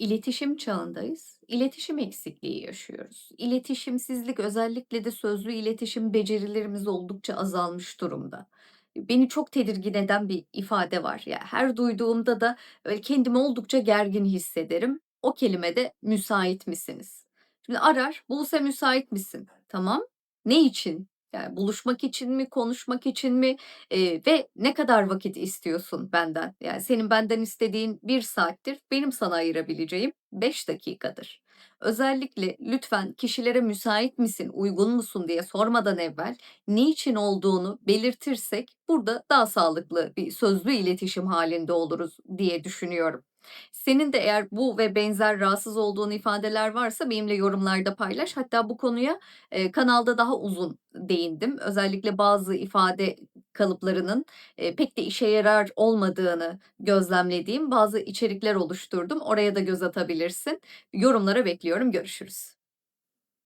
İletişim çağındayız. İletişim eksikliği yaşıyoruz. İletişimsizlik, özellikle de sözlü iletişim becerilerimiz oldukça azalmış durumda. Beni çok tedirgin eden bir ifade var. Ya, her duyduğumda da böyle kendimi oldukça gergin hissederim. O kelime de "Müsait misiniz?" Şimdi arar, "Buse müsait misin?" Tamam. Ne için? Yani buluşmak için mi, konuşmak için mi, eee, ve ne kadar vakit istiyorsun benden? Yani senin benden istediğin 1 saattir, benim sana ayırabileceğim 5 dakikadır. Özellikle lütfen kişilere "Müsait misin, uygun musun?" diye sormadan evvel niçin olduğunu belirtirsek burada daha sağlıklı bir sözlü iletişim hâlinde oluruz diye düşünüyorum. Senin de eğer bu ve benzer rahatsız olduğun ifadeler varsa benimle yorumlarda paylaş. Hatta bu konuya, eee, kanalda daha uzun değindim. Özellikle bazı ifade kalıplarının, eee, pek de işe yarar olmadığını gözlemlediğim bazı içerikler oluşturdum. Oraya da göz atabilirsin. Yorumlara bekliyorum. Görüşürüz.